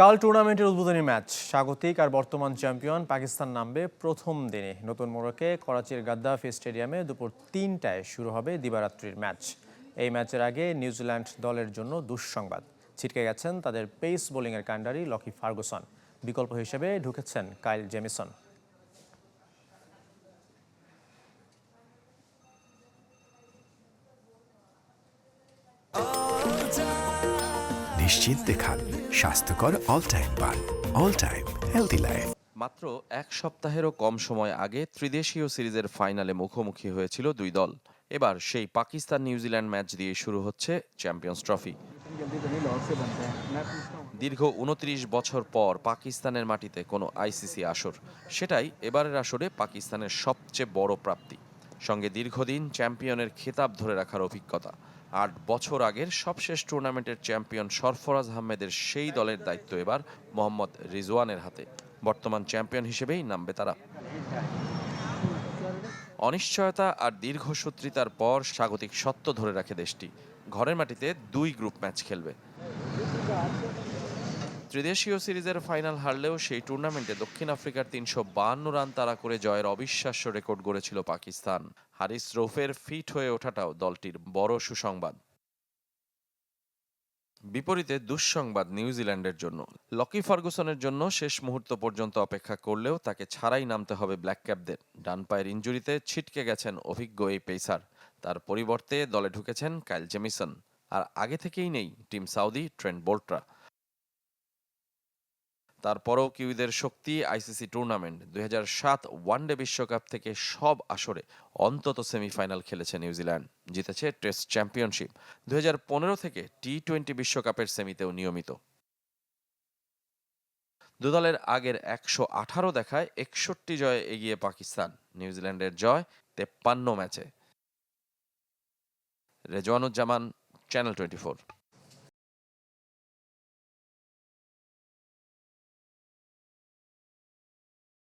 কাল টুর্নামেন্টের উদ্বোধনী ম্যাচ, স্বাগতিক আর বর্তমান চ্যাম্পিয়ন পাকিস্তান নামবে প্রথম দিনে। নতুন মোড়কে করাচির গাদ্দাফি স্টেডিয়ামে দুপুর তিনটায় শুরু হবে দিবারাত্রির ম্যাচ। এই ম্যাচের আগে নিউজিল্যান্ড দলের জন্য দুঃসংবাদ। ছিটকে গেছেন তাদের পেস বোলিংয়ের কাণ্ডারি লকি ফার্গুসন। বিকল্প হিসেবে ঢুকেছেন কাইল জেমিসন। নিশ্চিন্তে খান স্বাস্থ্যকর অল টাইম পান। অল টাইম হেলদি লাইফ মাত্র এক সপ্তাহেরও কম সময় আগে ত্রিদেশীয় সিরিজের ফাইনালে মুখোমুখি হয়েছিল দুই দল। এবার সেই পাকিস্তান নিউজিল্যান্ড ম্যাচ দিয়ে শুরু হচ্ছে চ্যাম্পিয়ন্স ট্রফি। দীর্ঘ উনত্রিশ বছর পর পাকিস্তানের মাটিতে কোনো আইসিসি আসর। সেটাই এবারের আসরে পাকিস্তানের সবচেয়ে বড় প্রাপ্তি। সঙ্গে দীর্ঘদিন চ্যাম্পিয়নের খেতাব ধরে রাখার অভিজ্ঞতা। আট বছর আগের সবশেষ টুর্নামেন্টের চ্যাম্পিয়ন সরফরাজ আহমেদের সেই দলের দায়িত্ব এবার মোহাম্মদ রিজওয়ানের হাতে। বর্তমান চ্যাম্পিয়ন হিসেবেই নামবে তারা। অনিশ্চয়তা আর দীর্ঘ দীর্ঘসূত্রিতার পর স্বাগতিক সত্য ধরে রাখে দেশটি। ঘরের মাটিতে দুই গ্রুপ ম্যাচ খেলবে। ত্রিদেশীয় সিরিজের ফাইনাল হারলেও সেই টুর্নামেন্টে দক্ষিণ আফ্রিকার তিনশো বাহান্ন রান তাড়া করে জয়ের অবিশ্বাস্য রেকর্ড গড়েছিল পাকিস্তান। হারিস রৌফের ফিট হয়ে ওঠাটাও দলটির বড় সুসংবাদ। বিপরীতে দুঃসংবাদ নিউজিল্যান্ডের জন্য। লকি ফার্গুসনের জন্য শেষ মুহূর্ত পর্যন্ত অপেক্ষা করলেও তাকে ছাড়াই নামতে হবে ব্ল্যাক ক্যাপদের। ডান পায়ের ইঞ্জুরিতে ছিটকে গেছেন অভিজ্ঞ এই পেসার। তার পরিবর্তে দলে ঢুকেছেন কাইল জেমিসন। আর আগে থেকেই নেই টিম সাউদি ট্রেন্ট বোল্টরা। তারপরও কিউইদের শক্তি আইসিসি টুর্নামেন্ট দুই সাত ওয়ানডে বিশ্বকাপ থেকে সব আসরে অন্তত সেমিফাইনাল খেলেছে নিউজিল্যান্ড। জিতেছে টেস্ট চ্যাম্পিয়নশিপ। দুই থেকে টি টোয়েন্টি বিশ্বকাপের সেমিতেও নিয়মিত। দুদলের আগের একশো আঠারো দেখায় একষট্টি জয়ে এগিয়ে পাকিস্তান। নিউজিল্যান্ডের জয় তেপ্পান্ন ম্যাচে। Rezwanuzzaman, channel twenty